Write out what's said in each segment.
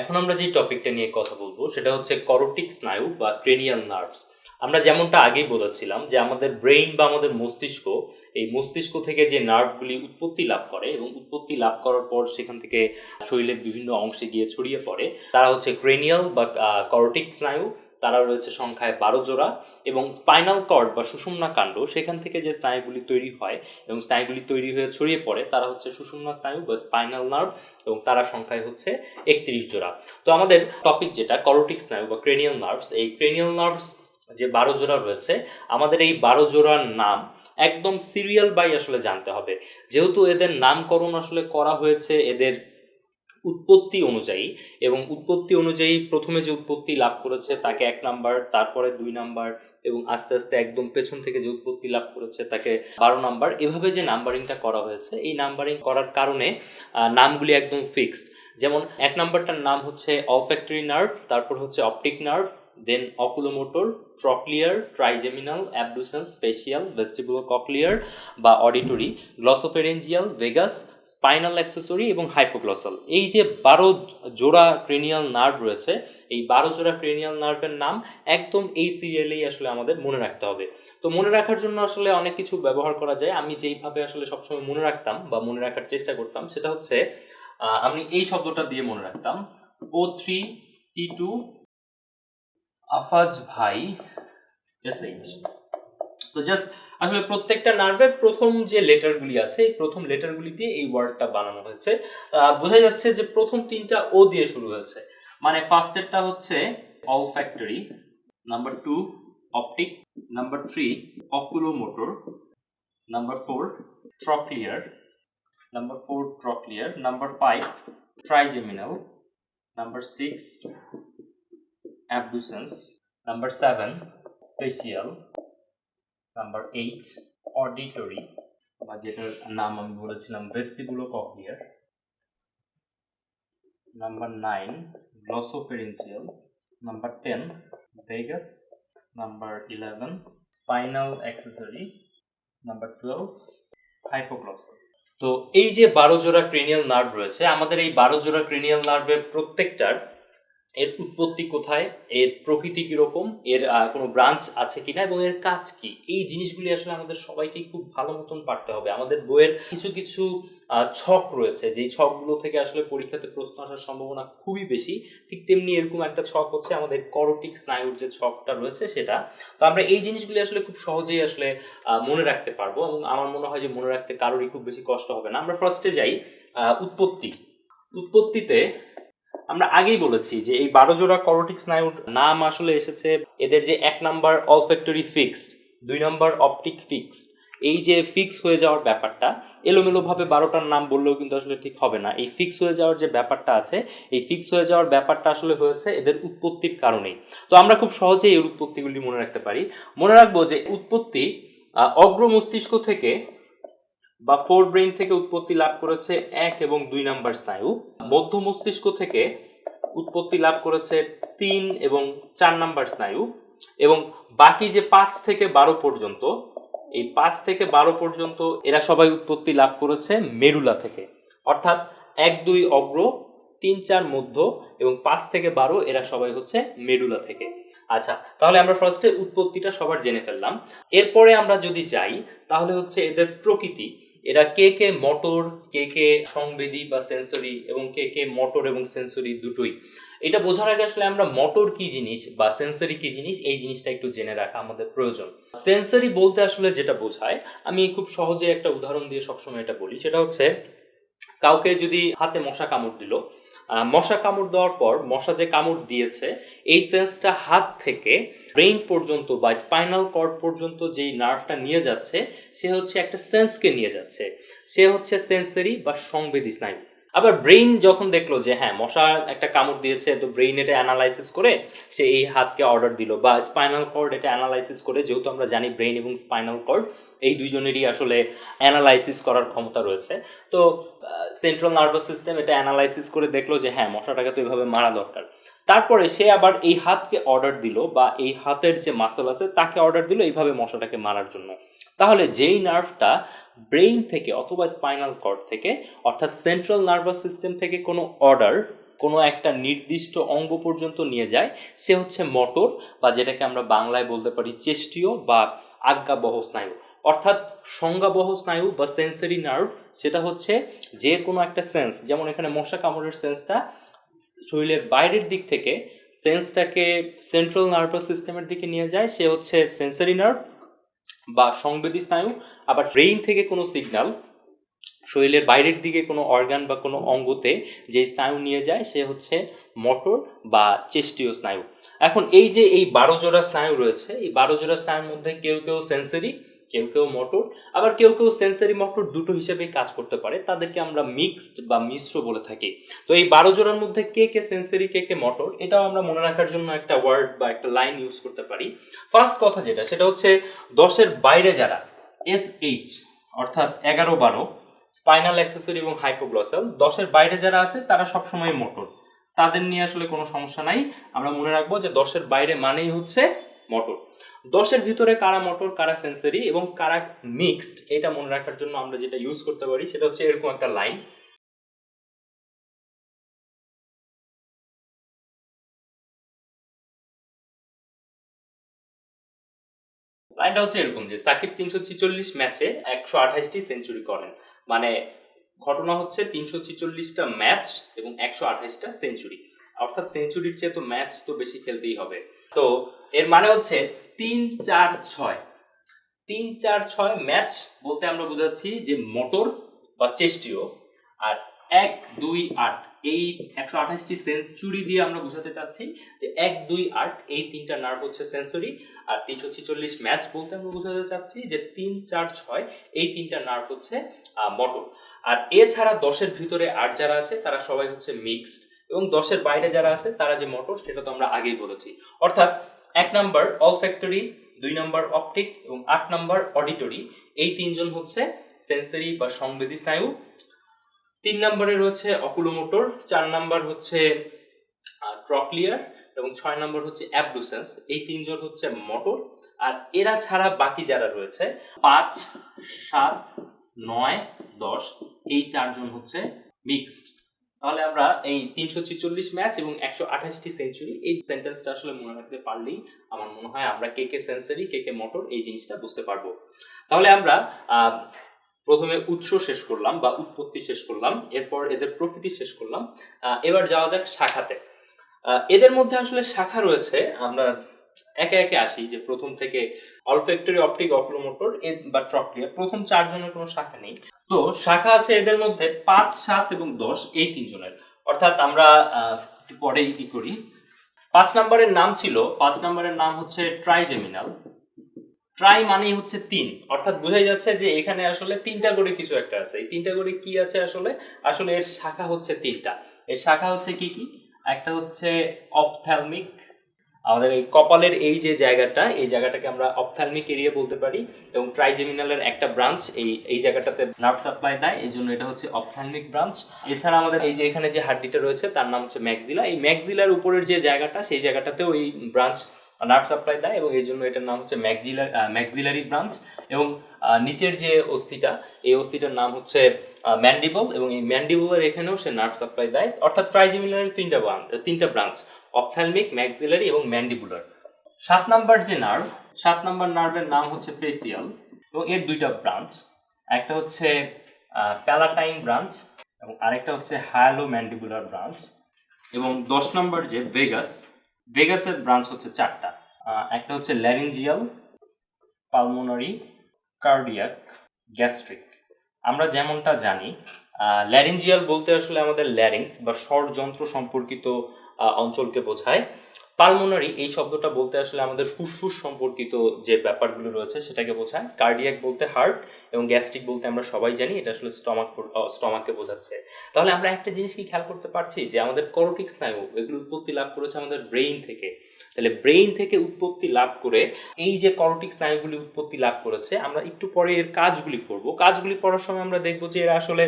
এখন আমরা যে টপিকটা নিয়ে কথা বলব, সেটা হচ্ছে করোটিক স্নায়ু বা ক্রেনিয়াল নার্ভস আমরা যেমনটা আগেই বলেছিলাম যে আমাদের ব্রেইন বা আমাদের মস্তিষ্ক, এই মস্তিষ্ক থেকে যে নার্ভগুলি উৎপত্তি লাভ করে এবং উৎপত্তি লাভ করার পর সেখান থেকে শরীরের বিভিন্ন অংশে গিয়ে ছড়িয়ে পড়ে, তারা হচ্ছে ক্রেনিয়াল বা করোটিক স্নায়ু তারা রয়েছে সংখ্যায় বারো জোড়া এবং স্পাইনাল কর্ড বা সুষুম্না কাণ্ড, সেখান থেকে যে স্নায়ুগুলি তৈরি হয় এবং স্নায়ুগুলি তৈরি হয়ে ছড়িয়ে পড়ে, তারা হচ্ছে সুষুম্না স্নায়ু বা স্পাইনাল নার্ভ এবং তারা সংখ্যায় হচ্ছে একত্রিশ জোড়া। তো আমাদের টপিক যেটা করোটিক স্নায়ু বা ক্রেনিয়াল নার্ভস, এই ক্রেনিয়াল নার্ভস যে বারো জোড়া রয়েছে, আমাদের এই বারো জোড়ার নাম একদম সিরিয়াল বাই আসলে জানতে হবে। যেহেতু এদের নামকরণ আসলে করা হয়েছে, এদের উৎপত্তি অনুযায়ী এবং উৎপত্তি অনুযায়ী প্রথমে যে উৎপত্তি লাভ করেছে তাকে এক নাম্বার, তারপরে দুই নাম্বার এবং আস্তে আস্তে একদম পেছন থেকে যে উৎপত্তি লাভ করেছে তাকে বারো নাম্বার। এভাবে যে নাম্বারিংটা করা হয়েছে, এই নাম্বারিং করার কারণে নামগুলি একদম ফিক্সড যেমন এক নাম্বারটার নাম হচ্ছে অলফ্যাক্টরি নার্ভ তারপর হচ্ছে optic nerve then oculomotor trochlear trigeminal abducens special vestibulocochlear বা auditory glossopharyngeal vagus spinal accessory এবং হাইপোগ্লসাল এই যে বারো জোড়া ক্রেনিয়াল নার্ভ রয়েছে, এই বারো জোড়া ক্রেনিয়াল নার্ভের নাম একদম এই সিরিয়ালেই আসলে আমাদের মনে রাখতে হবে। তো মনে রাখার জন্য আসলে অনেক কিছু ব্যবহার করা যায়। আমি যেইভাবে আসলে সবসময় মনে রাখতাম বা মনে রাখার চেষ্টা করতাম, সেটা হচ্ছে আমি এই শব্দটা দিয়ে মনে রাখতাম O three T two Afaz ভাই তো জাস্ট আসলে প্রত্যেকটা নার্ভের প্রথম যে লেটারগুলি আছে, এই প্রথম লেটারগুলি দিয়ে এই ওয়ার্ডটা বানানো হয়েছে। বোঝা যাচ্ছে যে প্রথম তিনটা ও দিয়ে শুরু হয়েছে। মানে ফার্স্টেরটা হচ্ছে olfactory number two optic number three oculomotor number four trochlear number four trochlear number five trigeminal number six abducens, number 7 facial number eight auditory বা যেটার নাম আমি বলেছিলাম vestibulo cochlear number nine glossopharyngeal number ten vagus number eleven spinal accessory number twelve hypoglossal তো এই যে বারো জোড়া ক্রেনিয়াল নার্ভ রয়েছে, আমাদের এই বারো জোড়া ক্রেনিয়াল নার্ভের প্রত্যেকটার এর উৎপত্তি কোথায়? এর প্রকৃতি কীরকম? এর কোনো ব্রাঞ্চ আছে কিনা? এবং এর কাজ কি? এই জিনিসগুলি আসলে আমাদের সবাইকে খুব ভালো মতন পারতে হবে। আমাদের বইয়ের কিছু কিছু ছক রয়েছে। যেই ছকগুলো থেকে আসলে পরীক্ষাতে প্রশ্ন আসার সম্ভাবনা খুবই বেশি, ঠিক তেমনি এরকম একটা ছক হচ্ছে আমাদের করোটিক স্নায়ুর যে ছকটা রয়েছে সেটা। তো আমরা এই জিনিসগুলি আসলে খুব সহজেই আসলে মনে রাখতে পারব এবং আমার মনে হয় যে মনে রাখতে কারোরই খুব বেশি কষ্ট হবে না। আমরা ফার্স্টে যাই উৎপত্তি। উৎপত্তিতে আমরা আগেই বলেছি যে এই বারো জোড়া করোটিক স্নায়ুর নাম আসলে এসেছে এদের যে এক নাম্বার অলফ্যাক্টরি ফিক্সড দুই নাম্বার অপটিক ফিক্সড এই যে ফিক্স হয়ে যাওয়ার ব্যাপারটা, এলোমেলোভাবে বারোটার নাম বললেও কিন্তু আসলে ঠিক হবে না। এই ফিক্স হয়ে যাওয়ার যে ব্যাপারটা আছে, এই ফিক্স হয়ে যাওয়ার ব্যাপারটা আসলে হয়েছে এদের উৎপত্তির কারণেই। তো আমরা খুব সহজেই এর উৎপত্তিগুলি মনে রাখতে পারি। মনে রাখব যে উৎপত্তি অগ্র মস্তিষ্ক থেকে বা ফোর ব্রেইন থেকে উৎপত্তি লাভ করেছে এক এবং দুই নাম্বার স্নায়ু। মধ্য মস্তিষ্ক থেকে উৎপত্তি লাভ করেছে তিন এবং চার নাম্বার স্নায়ু এবং বাকি যে পাঁচ থেকে বারো পর্যন্ত, এই পাঁচ থেকে বারো পর্যন্ত এরা সবাই উৎপত্তি লাভ করেছে মেরুলা থেকে। অর্থাৎ এক, দুই অগ্র, তিন, চার মধ্য এবং পাঁচ থেকে বারো এরা সবাই হচ্ছে মেরুলা থেকে। আচ্ছা তাহলে আমরা ফার্স্টে উৎপত্তিটা সবার জেনে ফেললাম। এরপরে আমরা যদি যাই, তাহলে হচ্ছে এদের প্রকৃতি। এরা কে কে মোটর, কে কে সংবেদী বা সেন্সরি এবং কে কে মোটর এবং সেন্সরি দুটোই। এটা বোঝার আগে আসলে আমরা মোটর কি জিনিস বা সেন্সরি কি জিনিস এই জিনিসটা একটু জেনে রাখা আমাদের প্রয়োজন। সেন্সরি বলতে আসলে যেটা বোঝায়, আমি খুব সহজে একটা উদাহরণ দিয়ে সবসময় এটা বলি। সেটা হচ্ছে, কাউকে যদি হাতে মশা কামড় দিল মশা কামড় দেওয়ার পর মশা যে কামড় দিয়েছে, এই সেন্সটা হাত থেকে ব্রেইন পর্যন্ত বা স্পাইনাল কর্ড পর্যন্ত যেই নার্ভটা নিয়ে যাচ্ছে, সে হচ্ছে একটা সেন্সকে নিয়ে যাচ্ছে। সে হচ্ছে সেন্সরি বা সংবেদী স্নায়ু। আবার ব্রেইন যখন দেখল যে হ্যাঁ মশা একটা কামড় দিয়েছে, তো ব্রেইন এটা অ্যানালাইসিস করে সে এই হাতকে অর্ডার দিল বা স্পাইনাল কর্ড এটা অ্যানালাইসিস করে, যেহেতু আমরা জানি ব্রেইন এবং স্পাইনাল কর্ড এই দুইজনেরই আসলে অ্যানালাইসিস করার ক্ষমতা রয়েছে। তো সেন্ট্রাল নার্ভাস সিস্টেম এটা অ্যানালাইসিস করে দেখল যে হ্যাঁ মশাটাকে তো এভাবে মারা দরকার। তারপরে সে আবার এই হাতকে অর্ডার দিল বা এই হাতের যে মাসেল আছে, তাকে অর্ডার দিল এইভাবে মশাটাকে মারার জন্য। তাহলে যেই নার্ভটা ব্রেইন থেকে অথবা স্পাইনাল কর্ড থেকে, অর্থাৎ সেন্ট্রাল নার্ভাস সিস্টেম থেকে কোনো অর্ডার কোনো একটা নির্দিষ্ট অঙ্গ পর্যন্ত নিয়ে যায়, সে হচ্ছে মোটর বা যেটাকে আমরা বাংলায় বলতে পারি চেষ্টীয় বা আজ্ঞাবহ স্নায়ু। অর্থাৎ সংজ্ঞাবহ স্নায়ু বা সেন্সরি নার্ভ সেটা হচ্ছে যে কোনো একটা সেন্স যেমন এখানে মশা কামড়ের সেন্সটা শরীরের বাইরের দিক থেকে সেন্সটাকে সেন্ট্রাল নার্ভাস সিস্টেমের দিকে নিয়ে যায়, সে হচ্ছে সেন্সরি নার্ভ বা সংবেদী স্নায়ু, আবার ব্রেইন থেকে কোনো সিগনাল, শরীরের বাইরের দিকে কোনো অর্গান বা কোনো অঙ্গতে যে স্নায়ু নিয়ে যায়, সে হচ্ছে মোটর বা চেষ্টীয় স্নায়ু। এখন এই যে এই বারো জোড়া স্নায়ু রয়েছে, এই বারো জোড়া স্নায়ুর মধ্যে কেউ কেউ সেন্সরি কেউ কেউ মোটর, আবার কেউ কেউ সেন্সরি মোটর দুটো হিসেবেই কাজ করতে পারে, তাদেরকে আমরা মিক্সড বা মিশ্র বলে থাকি। তো এই বারো জোড়ার মধ্যে কে কে সেন্সারি কে কে মোটর, এটাও আমরা মনে রাখার জন্য একটা ওয়ার্ড বা একটা লাইন ইউজ করতে পারি। ফার্স্ট কথা যেটা, সেটা হচ্ছে দশের বাইরে যারা এস এইচ অর্থাৎ এগারো বারো স্পাইনাল অ্যাক্সেসরি এবং হাইপোগ্লসাল দশের বাইরে যারা আছে, তারা সবসময় মোটর। তাদের নিয়ে আসলে কোনো সমস্যা নাই। আমরা মনে রাখব যে দশের বাইরে মানেই হচ্ছে মোটর। দশের ভিতরে কারা মোটর, কারা সেন্সরি এবং কারা মিক্সড, এটা মনে রাখার জন্য আমরা যেটা ইউজ করতে পারি, সেটা হচ্ছে এরকম একটা লাইন। লাইনটা হচ্ছে এরকম যে, সাকিব তিনশো ছিচল্লিশ ম্যাচে একশো আঠাশটি সেঞ্চুরি করেন। মানে ঘটনা হচ্ছে তিনশো ছিচল্লিশটা ম্যাচ এবং একশো আঠাশটা সেঞ্চুরি। অর্থাৎ সেঞ্চুরির চেয়ে তো ম্যাচ তো বেশি খেলতেই হবে। তো এর মানে হচ্ছে তিন, চার, ছয়। তিন, চার, ছয় ম্যাচ বলতে আমরা বোঝাচ্ছি যে মোটর বা চেষ্টীয় আর এক, দুই, আট, এই একশো আঠাশটি সেঞ্চুরি দিয়ে আমরা বোঝাতে চাচ্ছি যে এক, দুই, আট, এই তিনটা নার্ভ হচ্ছে সেন্সরি আর তিনশো ছিচল্লিশ ম্যাচ বলতে আমরা বোঝাতে চাচ্ছি যে তিন, চার, ছয়, এই তিনটা নার্ভ হচ্ছে মোটর আর এছাড়া দশের ভিতরে আট যারা আছে, তারা সবাই হচ্ছে মিক্সড এবং দশের বাইরে যারা আছে, তারা যে মোটর সেটা তো আমরা আগেই বলেছি। অর্থাৎ এক নাম্বার অল ফ্যাক্টরি দুই নাম্বার অপটিক এবং আট নাম্বার অডিটরি এই তিনজন হচ্ছে সেন্সরি বা সংবেদী স্নায়ু। তিন নম্বরে রয়েছে অকুলোমোটর চার নাম্বার হচ্ছে ট্রকলিয়ার এবং ছয় নম্বর হচ্ছে অ্যাবডুসেন্স এই তিনজন হচ্ছে মোটর আর এরা ছাড়া বাকি যারা রয়েছে, পাঁচ, সাত, নয়, দশ, এই চারজন হচ্ছে মিক্সড তাহলে আমরা এই তিনশো ছিচল্লিশ ম্যাচ এবং একশো আঠাশটি সেঞ্চুরি এই সেন্টেন্সটা আসলে মনে রাখতে পারলেই আমার মনে হয় আমরা কে কে সেন্সারি কে কে মোটর এই জিনিসটা বুঝতে পারব। তাহলে আমরা প্রথমে উৎস শেষ করলাম বা উৎপত্তি শেষ করলাম, এরপর এদের প্রকৃতি শেষ করলাম। এবার যাওয়া যাক শাখাতে। এদের মধ্যে আসলে শাখা রয়েছে, আমরা একে একে আসি যে প্রথম থেকে অলফ্যাক্টরি অপটিক অকুলোমোটর বা ট্রকলিয়ার প্রথম চারজনের কোনো শাখা নেই। তো শাখা আছে এদের মধ্যে পাঁচ, সাত এবং দশ, এই তিনজনের। অর্থাৎ আমরা পরেই কি করি? পাঁচ নম্বরের নাম ছিল, পাঁচ নম্বরের নাম হচ্ছে ট্রাইজেমিনাল। ট্রাই মানেই হচ্ছে তিন। অর্থাৎ বোঝাই যাচ্ছে যে এখানে আসলে তিনটা করে কিছু একটা আছে। এই তিনটা করে কি আছে আসলে? আসলে এর শাখা হচ্ছে তিনটা। এর শাখা হচ্ছে কি কি? একটা হচ্ছে অফথ্যালমিক আমাদের এই কপালের এই যে জায়গাটা, এই জায়গাটাকে আমরা অপথ্যালমিক এরিয়া বলতে পারি এবং ট্রাইজেমিনালের একটা ব্রাঞ্চ এই এই জায়গাটাতে নার্ভ সাপ্লাই দেয়, এই জন্য এটা হচ্ছে অপথ্যালমিক ব্রাঞ্চ এছাড়া আমাদের এই যে এখানে যে হাড্ডিটা রয়েছে, তার নাম হচ্ছে ম্যাক্সিলা এই ম্যাক্সিলার উপরের যে জায়গাটা, সেই জায়গাটাতেও এই ব্রাঞ্চ নার্ভ সাপ্লাই দেয় এবং এই জন্য এটার নাম হচ্ছে ম্যাক্সিলার ম্যাক্সিলারি ব্রাঞ্চ এবং নিচের যে অস্থিটা, এই অস্থিটার নাম হচ্ছে ম্যান্ডিবল এবং এই ম্যান্ডিবলের এখানেও সে নার্ভ সাপ্লাই দেয়। অর্থাৎ ট্রাইজেমিনারের তিনটা তিনটা ব্রাঞ্চ অপথ্যালমিক ম্যাক্সিলারি এবং ম্যান্ডিবুলার। সাত নাম্বার যে নার্ভ, সাত নাম্বার নার্ভের নাম হচ্ছে ফেসিয়াল এবং এর দুইটা ব্রাঞ্চ। একটা হচ্ছে প্যালাটাইন ব্রাঞ্চ এবং আরেকটা হচ্ছে হায়ালো ম্যান্ডিবুলার ব্রাঞ্চ। এবং দশ নম্বর যে ভেগাস, ভেগাসের ব্রাঞ্চ হচ্ছে চারটা। একটা হচ্ছে ল্যারিঞ্জিয়াল, পালমোনারি, কার্ডিয়াক, গ্যাস্ট্রিক। আমরা যেমনটা জানি ল্যারিঞ্জিয়াল বলতে আসলে আমাদের ল্যারিংস বা স্বরযন্ত্র সম্পর্কিত অঞ্চলকে বোঝায়। পালমোনারি এই শব্দটা বলতে আসলে আমাদের ফুসফুস সম্পর্কিত যে ব্যাপারগুলো রয়েছে সেটাকে বোঝায়। কার্ডিয়াক বলতে হার্ট এবং গ্যাস্ট্রিক বলতে আমরা সবাই জানি, এটা আসলে স্টমাক স্টমাককে বোঝাচ্ছে। তাহলে আমরা একটা জিনিস কি খেয়াল করতে পারছি যে আমাদের করোটিক স্নায়ু, এগুলো উৎপত্তি লাভ করেছে আমাদের ব্রেইন থেকে। তাহলে ব্রেইন থেকে উৎপত্তি লাভ করে এই যে করোটিক স্নায়ুগুলি উৎপত্তি লাভ করেছে, আমরা একটু পরে এর কাজগুলি করব। কাজগুলি পড়ার সময় আমরা দেখব যে এরা আসলে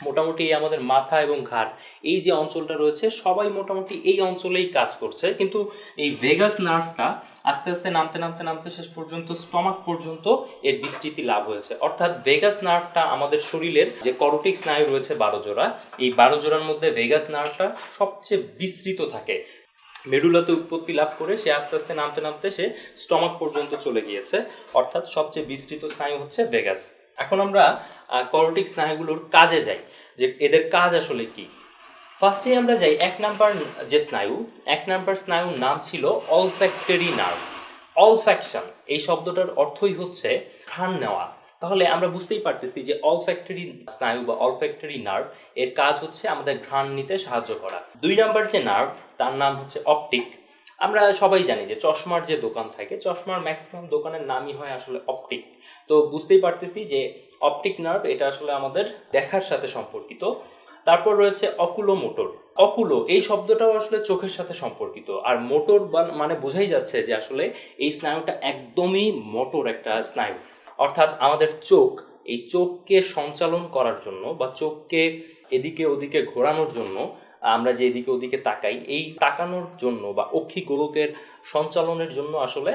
মোটামুটি আমাদের মাথা এবং ঘাড়, এই যে অঞ্চলটা রয়েছে, সবাই মোটামুটি এই অঞ্চলেই কাজ করছে। কিন্তু এই ভেগাস নার্ভটা আস্তে আস্তে নামতে নামতে নামতে শেষ পর্যন্ত স্টমাক পর্যন্ত এর বিস্তৃতি লাভ হয়েছে। অর্থাৎ ভেগাস নার্ভটা আমাদের শরীরের যে করোটিক স্নায়ু রয়েছে বারো জোড়া এই বারো জোড়ার মধ্যে ভেগাস নার্ভটা সবচেয়ে বিস্তৃত থাকে। মেডুলাতে উৎপত্তি লাভ করে সে আস্তে আস্তে নামতে নামতে সে স্টমাক পর্যন্ত চলে গিয়েছে। অর্থাৎ সবচেয়ে বিস্তৃত স্নায়ু হচ্ছে ভেগাস এখন আমরা করোটিক স্নায়ুগুলোর কাজে যাই, যে এদের কাজ আসলে কি? ফার্স্টে আমরা যাই, এক নাম্বার যে স্নায়ু, এক নাম্বার স্নায়ুর নাম ছিল অলফ্যাক্টরি নার্ভ অলফ্যাকশন এই শব্দটার অর্থই হচ্ছে ঘ্রাণ নেওয়া। তাহলে আমরা বুঝতেই পারতেছি যে অলফ্যাক্টরি স্নায়ু বা অলফ্যাক্টরি নার্ভ এর কাজ হচ্ছে আমাদের ঘ্রাণ নিতে সাহায্য করা। দুই নাম্বার যে নার্ভ তার নাম হচ্ছে অপটিক আমরা সবাই জানি যে চশমার যে দোকান থাকে, চশমার ম্যাক্সিমাম দোকানের নামই হয় আসলে অপটিক তো বুঝতেই পারতেছি যে অপটিক নার্ভ এটা আসলে আমাদের দেখার সাথে সম্পর্কিত। তারপর রয়েছে অকুলো মোটর। অকুলো, এই শব্দটাও আসলে চোখের সাথে সম্পর্কিত। আর মোটর মানে বোঝাই যাচ্ছে যে আসলে এই স্নায়ুটা একদমই মোটর একটা স্নায়ু। অর্থাৎ আমাদের চোখ, এই চোখকে সঞ্চালন করার জন্য বা চোখকে এদিকে ওদিকে ঘোরানোর জন্য আমরা যে এদিকে ওদিকে তাকাই, এই তাকানোর জন্য বা অক্ষি গোলকের সঞ্চালনের জন্য আসলে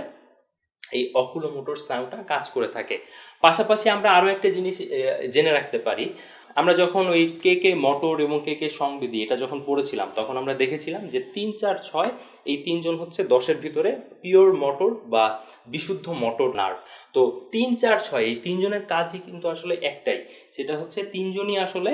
এই অকুলোমোটর স্নায়ুটা কাজ করে থাকে। পাশাপাশি আমরা আরও একটা জিনিস জেনে রাখতে পারি। আমরা যখন ওই কে কে মোটর এবং কে কে সংবিধি, এটা যখন পড়েছিলাম, তখন আমরা দেখেছিলাম যে তিন, চার, ছয়, এই তিনজন হচ্ছে দশের ভিতরে পিওর মোটর বা বিশুদ্ধ মোটর নার্ভ। তো তিন, চার, ছয়, এই তিনজনের কাজই কিন্তু আসলে একটাই। সেটা হচ্ছে তিনজনই আসলে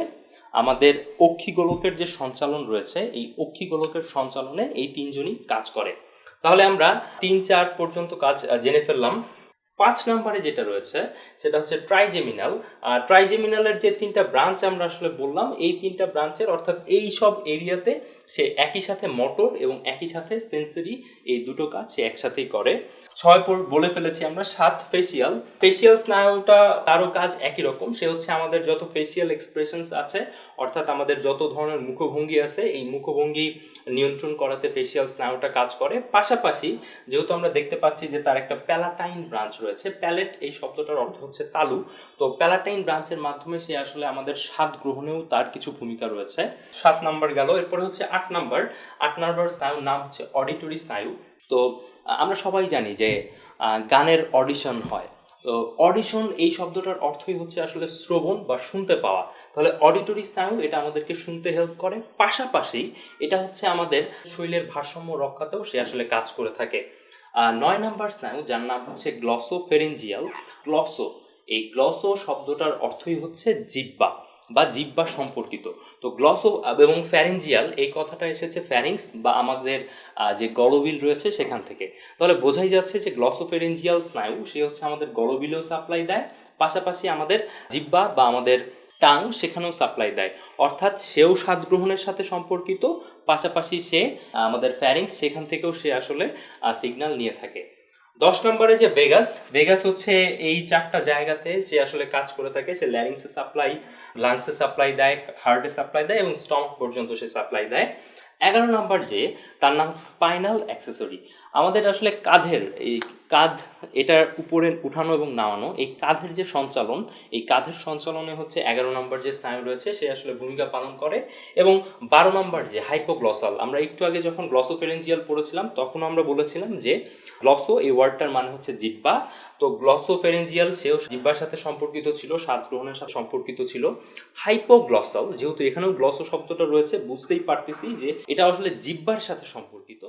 আমাদের অক্ষিগোলকের যে সঞ্চালন রয়েছে, এই অক্ষিগোলকের সঞ্চালনে এই তিনজনই কাজ করে। তাহলে আমরা তিন চার পর্যন্ত কাজ জেনে ফেললাম। পাঁচ নম্বরে যেটা রয়েছে, সেটা হচ্ছে ট্রাইজেমিনাল আর ট্রাইজেমিনালের যে তিনটা ব্রাঞ্চ আমরা আসলে বললাম, এই তিনটা ব্রাঞ্চের অর্থাৎ এই সব এরিয়াতে সে একই সাথে মোটর এবং একই সাথে সেন্সরি এই দুটো কাজ সে একসাথেই করে। ছয় পর বলে ফেলেছি আমরা, সাত ফেসিয়াল ফেসিয়াল স্নায়ুটা তারও কাজ একই রকম, সে হচ্ছে আমাদের যত ফেসিয়াল এক্সপ্রেশনস আছে অর্থাৎ আমাদের যত ধরনের মুখভঙ্গি আছে, এই মুখভঙ্গি নিয়ন্ত্রণ করাতে ফেসিয়াল স্নায়ুটা কাজ করে। পাশাপাশি যেহেতু আমরা দেখতে পাচ্ছি যে তার একটা প্যালাটাইন ব্রাঞ্চ রয়েছে, প্যালেট এই শব্দটার অর্থ হচ্ছে তালু। তো প্যালাটাইন ব্রাঞ্চের মাধ্যমে সে আসলে আমাদের স্বাদ গ্রহণেও তার কিছু ভূমিকা রয়েছে। সাত নাম্বার গেল, এরপরে হচ্ছে আট নাম্বার। আট নাম্বার স্নায়ুর নাম হচ্ছে অডিটরি স্নায়ু। তো আমরা সবাই জানি যে গানের অডিশন হয়। অডিশন এই শব্দটার অর্থই হচ্ছে আসলে শ্রবণ বা শুনতে পাওয়া। তাহলে অডিটরি স্নায়ু এটা আমাদেরকে শুনতে হেল্প করে। পাশাপাশি এটা হচ্ছে আমাদের শরীরের ভারসাম্য রক্ষাতেও সে আসলে কাজ করে থাকে। নয় নাম্বার স্নায়ু যার নাম হচ্ছে গ্লসো ফেরেঞ্জিয়াল গ্লসো এই গ্লসো শব্দটার অর্থই হচ্ছে জিব্বা বা জিব্বা সম্পর্কিত। তো গ্লসো এবং ফ্যারেঞ্জিয়াল এই কথাটা এসেছে ফ্যারিংস বা আমাদের যে গলবিল রয়েছে সেখান থেকে। তাহলে বোঝাই যাচ্ছে যে গ্লসোফেরেঞ্জিয়াল স্নায়ু, সে হচ্ছে আমাদের গলবিলেও সাপ্লাই দেয়, পাশাপাশি আমাদের জিব্বা বা আমাদের টাং সেখানেও সাপ্লাই দেয়। অর্থাৎ সেও স্বাদ গ্রহণের সাথে সম্পর্কিত, পাশাপাশি সে আমাদের ফ্যারিংস সেখান থেকেও সে আসলে সিগন্যাল নিয়ে থাকে। দশ নম্বরে যে ভেগাস ভেগাস হচ্ছে এই চারটা জায়গাতে সে আসলে কাজ করে থাকে, সে ল্যারিংসে সাপ্লাই লাংসে সাপ্লাই দেয় হার্টে সাপ্লাই দেয় এবং স্টমক পর্যন্ত সে সাপ্লাই দেয়। এগারো নাম্বার যে, তার নাম স্পাইনাল অ্যাক্সেসরি আমাদের আসলে কাঁধের, এই কাঁধ এটার উপরে উঠানো এবং নামানো, এই কাঁধের যে সঞ্চালন, এই কাঁধের সঞ্চালনে হচ্ছে এগারো নম্বর যে স্নায়ু রয়েছে, সে আসলে ভূমিকা পালন করে এবং বারো নম্বর যে হাইপোগ্লসাল আমরা একটু আগে যখন গ্লসোফেরেঞ্জিয়াল পড়েছিলাম, তখন আমরা বলেছিলাম যে গ্লসো এই ওয়ার্ডটার মানে হচ্ছে জিব্বা তো গ্লসোফেরেঞ্জিয়াল সেও জিব্বার সাথে সম্পর্কিত ছিল, স্বাদ গ্রহণের সাথে সম্পর্কিত ছিল। হাইপোগ্লসাল যেহেতু এখানেও গ্লসো শব্দটা রয়েছে, বুঝতেই পারতেছি যে এটা আসলে জিব্বার সাথে সম্পর্কিত।